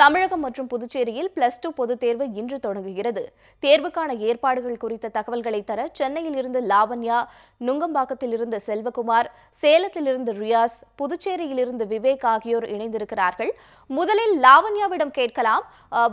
தமிழகம் மற்றும் புதுச்சேரியில் plus two பொதுத் தேர்வு இன்று தொடங்குகிறது. தேர்வுக்கான ஏற்பாடுகள் குறித்த தகவல்களை தர சென்னையில் இருந்து லாவண்யா நுங்கம்பாக்கத்தில் இருந்து செல்வகுமார் சேலத்தில் இருந்து ரியாஸ் புதுச்சேரியில் இருந்து விவேக் ஆகியோர் இணைந்திருக்கிறார்கள். முதலில் லாவண்யாவிடம் கேட்கலாம்.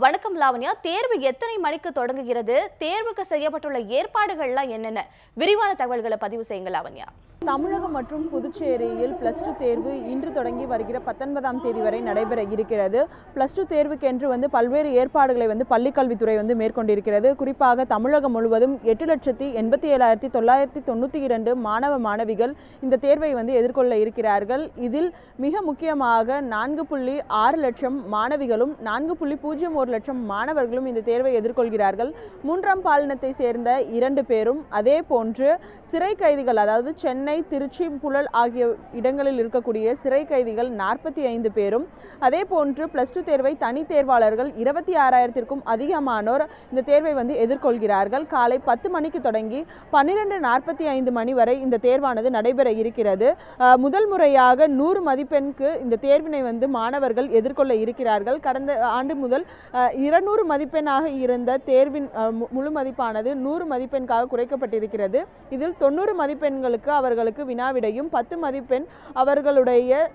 வணக்கம் லாவண்யா. தேர்வு எத்தனை மணிக்கு தொடங்குகிறது? தேர்வுக்கு செய்யப்பட்டுள்ள ஏற்பாடுகள்லாம் என்னென்ன? விரிவான தகவல்களை பதிவு செய்யுங்க லாவண்யா. தமிழகம் மற்றும் புதுச்சேரியில் பிளஸ் டூ தேர்வு இன்று தொடங்கி வருகிற பத்தொன்பதாம் தேதி வரை நடைபெற இருக்கிறது. பிளஸ் டூ தேர்வுக்கென்று வந்து பல்வேறு ஏற்பாடுகளை வந்து பள்ளிக்கல்வித்துறை வந்து மேற்கொண்டிருக்கிறது. குறிப்பாக தமிழகம் முழுவதும் எட்டு லட்சத்தி எண்பத்தி ஏழாயிரத்தி தொள்ளாயிரத்தி தொண்ணூற்றி இரண்டு மாணவ மாணவிகள் இந்த தேர்வை வந்து எதிர்கொள்ள இருக்கிறார்கள். இதில் மிக முக்கியமாக நான்கு புள்ளி ஆறு லட்சம் மாணவிகளும் நான்கு புள்ளி பூஜ்ஜியம் ஒரு லட்சம் மாணவர்களும் இந்த தேர்வை எதிர்கொள்கிறார்கள். மூன்றாம் பாலினத்தை சேர்ந்த இரண்டு பேரும் அதே போன்று சிறை கைதிகள் அதாவது சென்னை திருச்சி புழல் ஆகிய இடங்களில் இருக்கக்கூடிய சிறை கைதிகள் நாற்பத்தி ஐந்து பேரும் அதே போன்று பிளஸ் டூ தேர்வை தனி தேர்வாளர்கள் இருபத்தி ஆறாயிரத்திற்கும் அதிகமானோர் இந்த தேர்வை வந்து எதிர்கொள்கிறார்கள். காலை பத்து மணிக்கு தொடங்கி பன்னிரெண்டு நாற்பத்தி ஐந்து மணி வரை இந்த தேர்வானது நடைபெற இருக்கிறது. முதல் முறையாக நூறு மதிப்பெண்க்கு இந்த தேர்வினை வந்து மாணவர்கள் எதிர்கொள்ள இருக்கிறார்கள். கடந்த ஆண்டு முதல் இருநூறு மதிப்பெண்ணாக இருந்த தேர்வின் மு- முழு மதிப்பானது நூறு மதிப்பெண்காக குறைக்கப்பட்டிருக்கிறது. இதில் தொண்ணூறு மதிப்பெண்களுக்கு அவர்களுக்கு வினாவிடையும் பத்து மதிப்பெண் அவர்களுடைய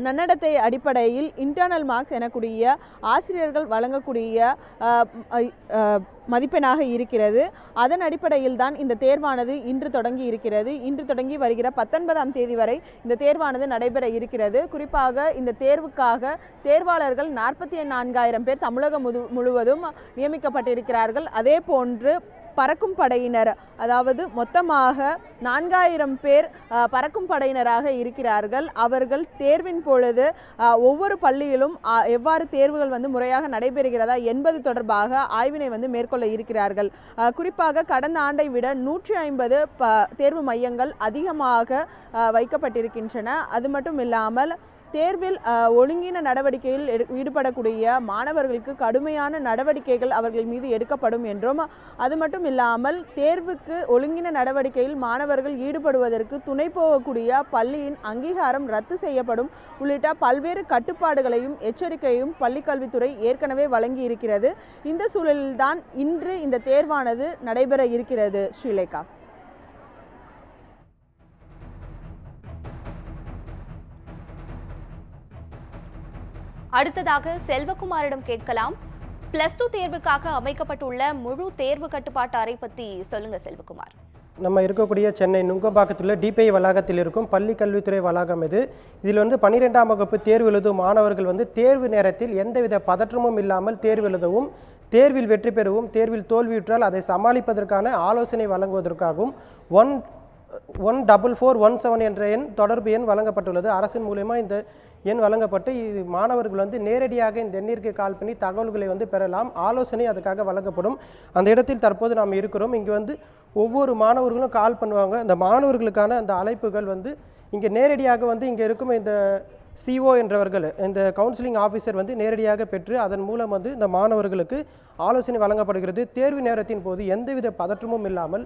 நன்னடத்தை அடிப்படையில் இன்டர்னல் மார்க்ஸ் எனக்கூடிய ஆசிரியர்கள் வழங்கக்கூடிய மதிப்பெண்ணாக இருக்கிறது. அதன் அடிப்படையில் தான் இந்த தேர்வானது இன்று தொடங்கி இருக்கிறது. இன்று தொடங்கி வருகிற பத்தொன்பதாம் தேதி வரை இந்த தேர்வானது நடைபெற இருக்கிறது. குறிப்பாக இந்த தேர்வுக்காக தேர்வாளர்கள் நாற்பத்தி நான்காயிரம் பேர் தமிழகம் முழுவதும் நியமிக்கப்பட்டிருக்கிறார்கள். அதே போன்று பறக்கும் படையினர் அதாவது மொத்தமாக நான்காயிரம் பேர் பறக்கும் படையினராக இருக்கிறார்கள். அவர்கள் தேர்வின் பொழுது ஒவ்வொரு பள்ளியிலும் எவ்வாறு தேர்வுகள் வந்து முறையாக நடைபெறுகிறதா என்பது தொடர்பாக ஆய்வினை வந்து மேற்கொள்ள இருக்கிறார்கள். குறிப்பாக கடந்த ஆண்டை விட நூற்றி ஐம்பது தேர்வு மையங்கள் அதிகமாக வைக்கப்பட்டிருக்கின்றன. அது மட்டும் இல்லாமல் தேர்வில் ஒழுங்கின நடவடிக்கையில் எடு- ஈடுபடக்கூடிய மாணவர்களுக்கு கடுமையான நடவடிக்கைகள் அவர்கள் மீது எடுக்கப்படும் என்றும் அது மட்டும் இல்லாமல் தேர்வுக்கு ஒழுங்கின நடவடிக்கையில் மாணவர்கள் ஈடுபடுவதற்கு துணை போகக்கூடிய பள்ளியின் அங்கீகாரம் ரத்து செய்யப்படும். உள்ளிட்ட பல்வேறு கட்டுப்பாடுகளையும் எச்சரிக்கையும் பள்ளிக்கல்வித்துறை ஏற்கனவே வழங்கி இருக்கிறது இந்த சூழலில்தான் இன்று இந்த தேர்வானது நடைபெற இருக்கிறது. ஸ்ரீலேகா. அடுத்ததாக செல்வகுமாரிடம் கேட்கலாம். பிளஸ் டூ தேர்வுக்காக அமைக்கப்பட்டுள்ள முழு தேர்வு கட்டுப்பாட்டு அறை பத்தி சொல்லுங்க செல்வகுமார். நம்ம இருக்கக்கூடிய சென்னை நுங்கம்பாக்கத்தில் டிபிஐ வளாகத்தில் இருக்கும் பள்ளி கல்வித்துறை வளாகம் இது. இதில் வந்து பன்னிரெண்டாம் வகுப்பு தேர்வு எழுதும் மாணவர்கள் வந்து தேர்வு நேரத்தில் எந்தவித பதற்றமும் இல்லாமல் தேர்வு எழுதவும் தேர்வில் வெற்றி பெறவும் தேர்வில் தோல்வியுற்றால் அதை சமாளிப்பதற்கான ஆலோசனை வழங்குவதற்காகவும் one one double four one seven என்ற எண் தொடர்பு எண் வழங்கப்பட்டுள்ளது. அரசின் மூலயமா இந்த எண் வழங்கப்பட்டு இது மாணவர்கள் வந்து நேரடியாக இந்த எண்ணிற்கு கால் பண்ணி தகவல்களை வந்து பெறலாம். ஆலோசனை அதுக்காக வழங்கப்படும். அந்த இடத்தில் தற்போது நாம் இருக்கிறோம். இங்கே வந்து ஒவ்வொரு மாணவர்களும் கால் பண்ணுவாங்க. அந்த மாணவர்களுக்கான அந்த அழைப்புகள் வந்து இங்கே நேரடியாக வந்து இங்கே இருக்கும் இந்த சிஓ என்றவர்கள் இந்த கவுன்சிலிங் ஆஃபீஸர் வந்து நேரடியாக பெற்று அதன் மூலம் வந்து இந்த மாணவர்களுக்கு ஆலோசனை வழங்கப்படுகிறது. தேர்வு நேரத்தின் போது எந்தவித பதற்றமும் இல்லாமல்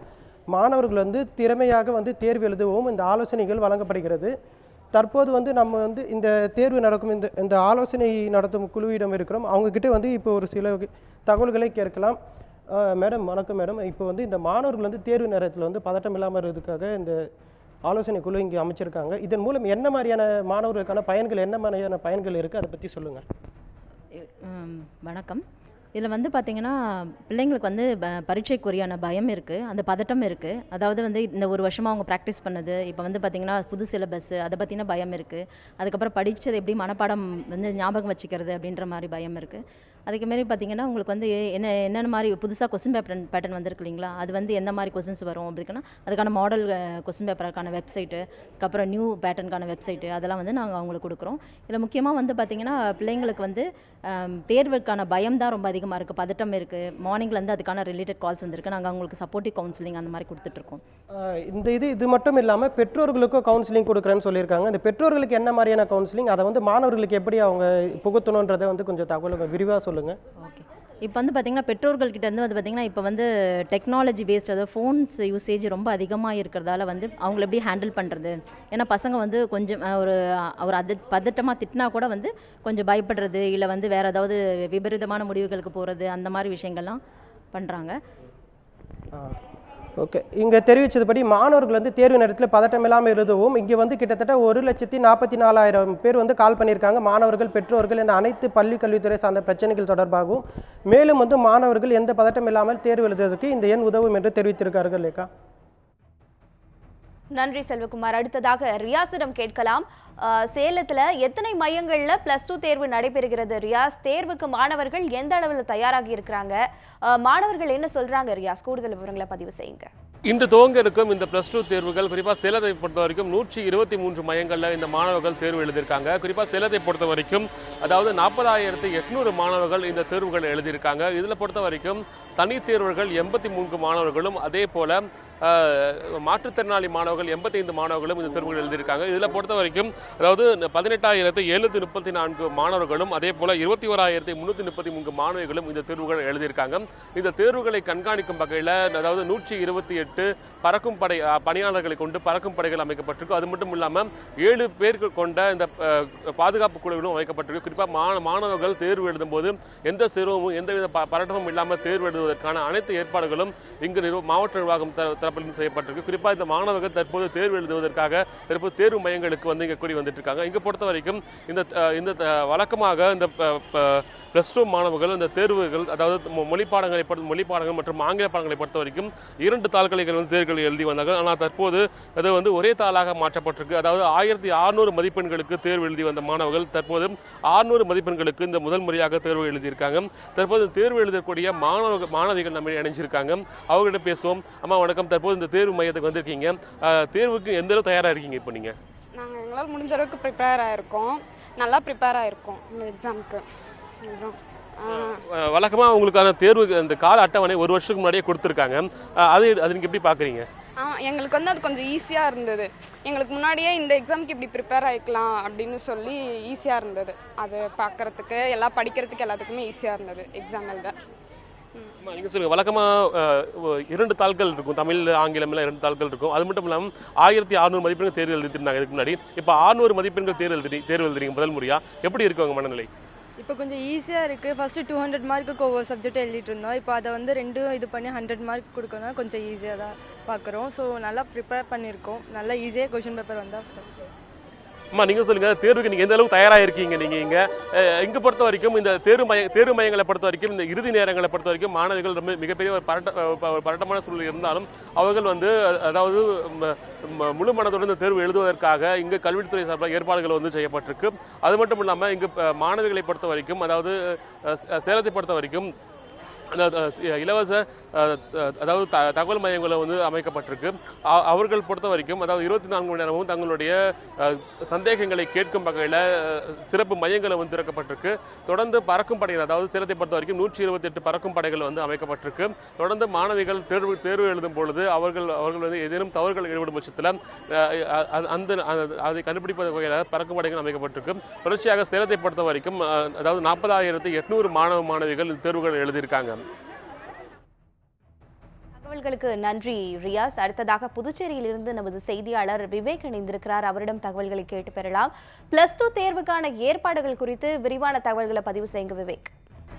மாணவர்கள் வந்து திறமையாக வந்து தேர்வு எழுதவும். இந்த ஆலோசனைகள் வழங்கப்படுகிறது. தற்போது வந்து நம்ம வந்து இந்த தேர்வு நடக்கும் இந்த இந்த ஆலோசனை நடத்தும் குழுவிடம் இருக்கிறோம். அவங்கக்கிட்ட வந்து இப்போ ஒரு சில தகவல்களை கேட்கலாம். மேடம் வணக்கம் மேடம். இப்போ வந்து இந்த மாணவர்கள் வந்து தேர்வு நேரத்தில் வந்து பதட்டம் இல்லாமல் இருக்கிறதுக்காக இந்த ஆலோசனை குழு இங்கே அமைச்சிருக்காங்க. இதன் மூலம் என்ன மாதிரியான மாணவர்களுக்கான பயன்கள் என்ன மாதிரியான பயன்கள் இருக்குது அதை பற்றி சொல்லுங்கள் வணக்கம். இதில் வந்து பார்த்தீங்கன்னா பிள்ளைங்களுக்கு வந்து ப- பரீட்சைக்குரியான பயம் இருக்குது அந்த பதட்டம் இருக்குது அதாவது வந்து இந்த ஒரு வருஷமாக அவங்க ப்ராக்டிஸ் பண்ணது இப்போ வந்து பார்த்திங்கன்னா புது சிலபஸ்ஸு அதை பற்றின பயம் இருக்குது அதுக்கப்புறம் படித்தது எப்படி மனப்பாடம் வந்து ஞாபகம் வச்சுக்கிறது அப்படின்ற மாதிரி பயம் இருக்குது அதுக்கு மாரி பார்த்தீங்கன்னா உங்களுக்கு வந்து என்ன என்னென்ன மாதிரி புதுசாக கொஸ்டின் பேப்பர் பேட்டர்ன் வந்திருக்கு இல்லைங்களா? அது வந்து எந்த மாதிரி கொஸ்டின்ஸ் வரும் அப்படின்னா அதுக்கான மாடல் கொஸ்டின் பேப்பருக்கான வெப்சைட்டு அதுக்கப்புறம் நியூ பேட்டர்னுக்கான வெப்சைட்டு அதெல்லாம் வந்து நாங்கள் அவங்களுக்கு கொடுக்குறோம். இதில் முக்கியமாக வந்து பார்த்தீங்கன்னா பிள்ளைங்களுக்கு வந்து தேர்வுக்கான பயம் தான் ரொம்ப அதிகமாக இருக்குது பதட்டம் இருக்குது மார்னிங்லேருந்து அதுக்கான ரிலேட்டட் கால்ஸ் வந்திருக்கு. நாங்கள் அவங்களுக்கு சப்போர்ட்டிவ் கவுன்சிலிங் அந்த மாதிரி கொடுத்துட்ருக்கோம். இந்த இது இது மட்டும் இல்லாமல் பெற்றோர்களுக்கும் கவுன்சிலிங் கொடுக்குறேன்னு சொல்லியிருக்காங்க. இந்த பெற்றோர்களுக்கு என்ன மாதிரியான கவுன்சிலிங் அதை வந்து மாணவர்களுக்கு எப்படி அவங்க புகுத்தணுன்றதை வந்து கொஞ்சம் தகவல் விரிவாக சொல்லுங்கள் ஓகே இப்போ வந்து பார்த்திங்கன்னா பெற்றோர்கள்கிட்ட இருந்து வந்து பார்த்திங்கன்னா இப்போ வந்து டெக்னாலஜி பேஸ்ட் அதாவது ஃபோன்ஸ் யூசேஜ் ரொம்ப அதிகமாக இருக்கிறதால வந்து அவங்கள எப்படி ஹேண்டில் பண்ணுறது ஏன்னா பசங்க வந்து கொஞ்சம் ஒரு ஒரு அது பதட்டமாக திட்டினா கூட வந்து கொஞ்சம் பயப்படுறது இல்லை வந்து வேறு ஏதாவது விபரீதமான முடிவுகளுக்கு போகிறது அந்த மாதிரி விஷயங்கள்லாம் பண்ணுறாங்க ஓகே. இங்கே தெரிவித்ததுபடி மாணவர்கள் வந்து தேர்வு நேரத்தில் பதட்டம் இல்லாமல் எழுதவும் இங்கே வந்து கிட்டத்தட்ட ஒரு லட்சத்தி நாற்பத்தி நாலாயிரம் பேர் வந்து கால் பண்ணியிருக்காங்க. மாணவர்கள் பெற்றோர்கள் என அனைத்து பள்ளி கல்வித்துறை சார்ந்த பிரச்சனைகள் தொடர்பாகவும் மேலும் வந்து மாணவர்கள் எந்த பதட்டம் இல்லாமல் தேர்வு எழுதுவதற்கு இந்த எண் உதவும் என்று தெரிவித்திருக்கார்கள் லேக்கா நன்றி செல்வகுமார். அடுத்ததாக ரியாஸிடம் கேட்கலாம். சேலத்தில் சேலத்துல எத்தனை மையங்கள்ல பிளஸ் டூ தேர்வு நடைபெறுகிறது ரியாஸ்? தேர்வுக்கு மாணவர்கள் எந்த அளவில் தயாராகி இருக்கிறாங்க? மாணவர்கள் என்ன சொல்றாங்க ரியாஸ்? கூடுதல் விவரங்களை பதிவு செய்யுங்க. இன்று துவங்க இருக்கும் இந்த பிளஸ் டூ தேர்வுகள் குறிப்பாக சேலத்தை பொறுத்த வரைக்கும் நூற்றி இருபத்தி மூன்று மையங்களில் இந்த மாணவர்கள் தேர்வு எழுதியிருக்காங்க. குறிப்பாக சேலத்தை பொறுத்த வரைக்கும் அதாவது நாற்பதாயிரத்தி எட்நூறு மாணவர்கள் இந்த தேர்வுகள் எழுதியிருக்காங்க. இதில் பொறுத்த வரைக்கும் தனி தேர்வுகள் எண்பத்தி மூன்று மாணவர்களும் அதே போல மாற்றுத்திறனாளி மாணவர்கள் எண்பத்தைந்து மாணவர்களும் இந்த தேர்வுகள் எழுதியிருக்காங்க. இதில் பொறுத்த வரைக்கும் அதாவது பதினெட்டாயிரத்து எழுநூத்தி முப்பத்தி நான்கு மாணவர்களும் அதே போல இருபத்தி ஓராயிரத்தி முந்நூற்றி முப்பத்தி மூன்று மாணவிகளும் இந்த தேர்வுகள் எழுதியிருக்காங்க. இந்த தேர்வுகளை கண்காணிக்கும் வகையில் அதாவது நூற்றி இருபத்தி எட்டு பறக்கும் படை பணியாளர்களை கொண்டு பறக்கும் படைகள் அமைக்கப்பட்டிருக்கு. அது மட்டும் இல்லாமல் ஏழு பேர்கள் கொண்ட இந்த பாதுகாப்பு குழுவிலும் அமைக்கப்பட்டிருக்கு. குறிப்பாக மா மாணவர்கள் தேர்வு எழுதும்போது எந்த சிரமமும் எந்தவித ப- இல்லாமல் தேர்வு எழுதுவதற்கான அனைத்து ஏற்பாடுகளும் இங்கு மாவட்ட நிர்வாகம் தர- தரப்பிலிருந்து செய்யப்பட்டிருக்கு. குறிப்பாக இந்த மாணவர்கள் தற்போது தேர்வு எழுதுவதற்காக தற்போது தேர்வு மையங்களுக்கு வந்து இங்கே கூடி வந்துட்டு இருக்காங்க இங்கே பொறுத்த வரைக்கும் இந்த இந்த வழக்கமாக இந்த ப்ளஸ் டூ மாணவர்கள் இந்த தேர்வுகள் அதாவது மொழி பாடங்களை பொறுத்த மொழி பாடங்கள் மற்றும் ஆங்கில பாடங்களை பொறுத்த வரைக்கும் இரண்டு தாள்களைகள் வந்து தேர்வுகள் எழுதி வந்தார்கள். ஆனால் தற்போது அது வந்து ஒரே தாளாக மாற்றப்பட்டிருக்கு. அதாவது ஆயிரத்தி அறுநூறு மதிப்பெண்களுக்கு தேர்வு எழுதி வந்த மாணவர்கள் தற்போது ஆறுநூறு மதிப்பெண்களுக்கு இந்த முதல் முறையாக தேர்வு எழுதியிருக்காங்க. தற்போது தேர்வு எழுதக்கூடிய மாணவ மாணவிகள் நம்ம இணைஞ்சிருக்காங்க. அவர்கிட்ட பேசுவோம். அம்மா வணக்கம். தற்போது இந்த தேர்வு மையத்துக்கு வந்திருக்கீங்க. தேர்வுக்கு எந்த அளவு தயாராக இருக்கீங்க இப்போ நீங்கள் நாங்கள் எங்களால் முடிஞ்ச அளவுக்கு ப்ரிப்பேர் ஆகிருக்கோம் நல்லா ப்ரிப்பேர் ஆகிருக்கோம் இந்த எக்ஸாமுக்கு வழக்கமாக உங்களுக்கான தேர்வு அந்த கால அட்டவணை ஒரு வருஷத்துக்கு முன்னாடியே கொடுத்துருக்காங்க. அது அது நீங்கள் எப்படி பார்க்குறீங்க எங்களுக்கு வந்து அது கொஞ்சம் ஈஸியாக இருந்தது. எங்களுக்கு முன்னாடியே இந்த எக்ஸாமுக்கு இப்படி ப்ரிப்பேர் ஆகிக்கலாம் அப்படின்னு சொல்லி ஈஸியாக இருந்தது. அது பார்க்கறதுக்கு எல்லாம் படிக்கிறதுக்கு எல்லாத்துக்குமே ஈஸியாக இருந்தது எக்ஸாம் எழுத. நீங்கள் நீங்க சொல்லுங்க. இரண்டு தாள்கள் இருக்கும். தமிழ் ஆங்கிலம் எல்லாம் இரண்டு தாள்கள் இருக்கும். அது மட்டும் இல்லாமல் ஆயிரத்தி அறுநூறு மதிப்பெண்கள் தேர்வு எழுதிருந்தாங்க இதுக்கு முன்னாடி. இப்போ அறுநூறு மதிப்பெண்கள் தேர்வு எழுதி தேர்வு எழுதுறீங்க முதல் முறையா? எப்படி இருக்கு உங்க மனநிலை? இப்போ கொஞ்சம் ஈஸியாக இருக்குது ஃபஸ்ட்டு டூ ஹண்ட்ரட் மார்க்குக்கு ஒவ்வொரு சப்ஜெக்ட் எழுதிட்டு இருந்தோம் இப்போ அதை வந்து ரெண்டும் இது பண்ணி ஹண்ட்ரட் மார்க் கொடுக்கணும் கொஞ்சம் ஈஸியாக தான் பார்க்குறோம் ஸோ நல்லா ப்ரிப்பேர் பண்ணியிருக்கோம். நல்லா ஈஸியாக கொஷின் பேப்பர் வந்தால் அம்மா நீங்கள் சொல்லுங்கள் தேர்வுக்கு நீங்கள் எந்த அளவுக்கு தயாராக இருக்கீங்க நீங்கள் இங்கே இங்கே பொறுத்த வரைக்கும் இந்த தேர்வு மைய தேர்வு மையங்களை பொறுத்த வரைக்கும் இந்த இறுதி நேரங்களை பொறுத்த வரைக்கும் மாணவிகள் ரொம்ப மிகப்பெரிய ஒரு பரட்ட பரட்டமான சூழல் இருந்தாலும் அவர்கள் வந்து அதாவது முழு மனதுடன் இந்த தேர்வு எழுதுவதற்காக இங்கே கல்வித்துறை சார்பாக ஏற்பாடுகள் வந்து செய்யப்பட்டிருக்கு. அது மட்டும் இல்லாமல் இங்கு மாணவிகளை பொறுத்த வரைக்கும் அதாவது சேலத்தை பொறுத்த வரைக்கும் அதாவது இலவச அதாவது த- தகவல் மையங்களை வந்து அமைக்கப்பட்டிருக்கு. அவர்கள் பொறுத்த வரைக்கும் அதாவது இருபத்தி நான்கு மணி நேரமும் தங்களுடைய சந்தேகங்களை கேட்கும் வகையில் சிறப்பு மையங்களை வந்து திறக்கப்பட்டிருக்கு. தொடர்ந்து பறக்கும் படைகள் அதாவது சேலத்தை பொறுத்த வரைக்கும் நூற்றி இருபத்தி எட்டு பறக்கும் படைகள் வந்து அமைக்கப்பட்டிருக்கு. தொடர்ந்து மாணவிகள் தேர்வு தேர்வு எழுதும் பொழுது அவர்கள் அவர்கள் வந்து ஏதேனும் தவறுகள் ஈடுபடும் பட்சத்தில் அந்த அதை கண்டுபிடிப்பது வகையில் பறக்கும் படைகள் அமைக்கப்பட்டிருக்கு. தொடர்ச்சியாக சேலத்தை பொறுத்த வரைக்கும் அதாவது நாற்பதாயிரத்தி எட்நூறு மாணவ மாணவிகள் தேர்வுகள் எழுதியிருக்காங்க. தகவல்களுக்கு நன்றி ரியாஸ். அடுத்ததாக புதுச்சேரியிலிருந்து நமது செய்தியாளர் விவேக் இணைந்திருக்கிறார். அவரிடம் தகவல்களை கேட்டு பெறலாம். பிளஸ் டூ தேர்வுக்கான ஏற்பாடுகள் குறித்து விரிவான தகவல்களை பதிவு செய்யுங்க விவேக்.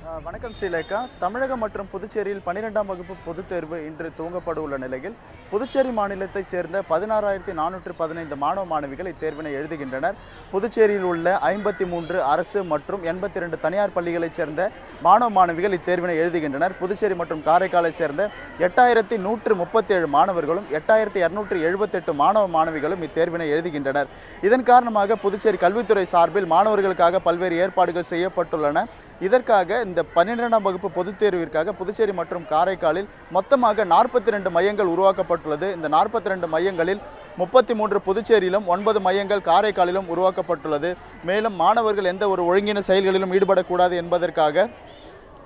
வணக்கம் ஸ்ரீலேகா தமிழகம் மற்றும் புதுச்சேரியில் பன்னிரெண்டாம் வகுப்பு பொதுத் தேர்வு இன்று துவங்கப்பட உள்ள நிலையில் புதுச்சேரி மாநிலத்தைச் சேர்ந்த பதினாறாயிரத்தி நானூற்று பதினைந்து மாணவ மாணவிகள் இத்தேர்வினை எழுதுகின்றனர். புதுச்சேரியில் உள்ள ஐம்பத்தி மூன்று அரசு மற்றும் எண்பத்தி ரெண்டு தனியார் பள்ளிகளைச் சேர்ந்த மாணவ மாணவிகள் இத்தேர்வினை எழுதுகின்றனர். புதுச்சேரி மற்றும் காரைக்காலைச் சேர்ந்த எட்டாயிரத்தி நூற்று முப்பத்தி ஏழு மாணவர்களும் எட்டாயிரத்தி இரநூற்றி எழுபத்தெட்டு மாணவ மாணவிகளும் இத்தேர்வினை எழுதுகின்றனர். இதன் காரணமாக புதுச்சேரி கல்வித்துறை சார்பில் மாணவர்களுக்காக பல்வேறு ஏற்பாடுகள் செய்யப்பட்டுள்ளன. இதற்காக இந்த பன்னிரெண்டாம் வகுப்பு பொதுத் தேர்விற்காக புதுச்சேரி மற்றும் காரைக்காலில் மொத்தமாக நாற்பத்தி ரெண்டு மையங்கள் உருவாக்கப்பட்டுள்ளது. இந்த நாற்பத்தி ரெண்டு மையங்களில் முப்பத்தி மூன்று புதுச்சேரியிலும் ஒன்பது மையங்கள் காரைக்காலிலும் உருவாக்கப்பட்டுள்ளது. மேலும் மாணவர்கள் எந்த ஒரு ஒழுங்கின செயல்களிலும் ஈடுபடக்கூடாது என்பதற்காக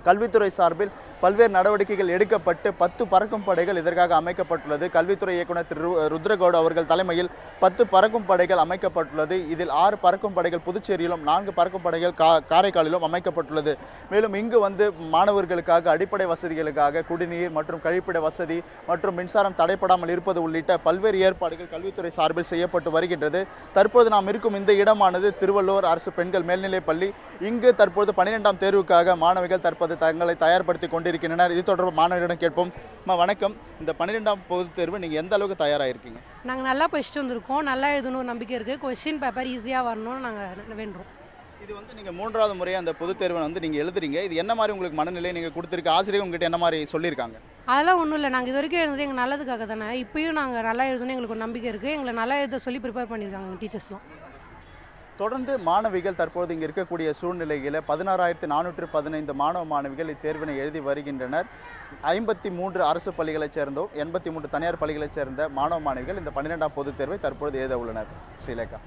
கல்வித்துறை சார்பில் பல்வேறு நடவடிக்கைகள் எடுக்கப்பட்டு பத்து பறக்கும் படைகள் இதற்காக அமைக்கப்பட்டுள்ளது. கல்வித்துறை இயக்குனர் திரு ருத்ரகவுடு அவர்கள் தலைமையில் பத்து பறக்கும் படைகள் அமைக்கப்பட்டுள்ளது. இதில் ஆறு பறக்கும் படைகள் புதுச்சேரியிலும் நான்கு பறக்கும் படைகள் கா காரைக்காலிலும் அமைக்கப்பட்டுள்ளது. மேலும் இங்கு வந்து மாணவர்களுக்காக அடிப்படை வசதிகளுக்காக குடிநீர் மற்றும் கழிப்பிட வசதி மற்றும் மின்சாரம் தடைப்படாமல் இருப்பது உள்ளிட்ட பல்வேறு ஏற்பாடுகள் கல்வித்துறை சார்பில் செய்யப்பட்டு வருகின்றது. தற்போது நாம் இருக்கும் இந்த இடமானது திருவள்ளூர் அரசு பெண்கள் மேல்நிலைப் பள்ளி. இங்கு தற்போது பன்னிரெண்டாம் தேர்வுக்காக மாணவிகள் தற்போது தங்களை தயார்படுத்தி கொண்டிருக்கின்றனர் இது தொடர்பாக மாணவர்களிடம் கேட்போம். அம்மா வணக்கம். இந்த பன்னிரெண்டாம் பொதுத் தேர்வு நீங்கள் எந்த அளவுக்கு தயாராகிருக்கீங்க நாங்கள் நல்லா படிச்சுட்டு வந்திருக்கோம். நல்லா எழுதணும் நம்பிக்கை இருக்குது கொஸ்டின் பேப்பர் ஈஸியாக வரணும்னு நாங்கள் வேண்டுறோம். இது வந்து நீங்கள் மூன்றாவது முறையாக அந்த பொதுத் தேர்வை வந்து நீங்கள் எழுதுறீங்க. இது என்ன மாதிரி உங்களுக்கு மனநிலை நீங்கள் கொடுத்துருக்க? ஆசிரியர் உங்ககிட்ட என்ன மாதிரி சொல்லியிருக்காங்க? அதெல்லாம் ஒன்றும் இல்லை. நாங்கள் இது வரைக்கும் எழுதுறது எங்கள் நல்லதுக்காக தானே. இப்பயும் நாங்கள் நல்லா எழுதணும் எங்களுக்கு ஒரு நம்பிக்கை இருக்குது எங்களை நல்லா எழுத சொல்லி ப்ரிப்பேர் பண்ணியிருக்காங்க டீச்சர்ஸ்லாம் தொடர்ந்து மாணவிகள் தற்போது இங்கே இருக்கக்கூடிய சூழ்நிலையில் பதினாறாயிரத்தி நானூற்று பதினைந்து மாணவ மாணவிகள் இத்தேர்வினை எழுதி வருகின்றனர். ஐம்பத்தி மூன்று அரசு பள்ளிகளைச் சேர்ந்தோம் எண்பத்தி மூன்று தனியார் பள்ளிகளைச் சேர்ந்த மாணவ மாணவிகள் இந்த பன்னிரெண்டாம் பொதுத் தேர்வை தற்போது எழுத உள்ளனர். ஸ்ரீலேகா.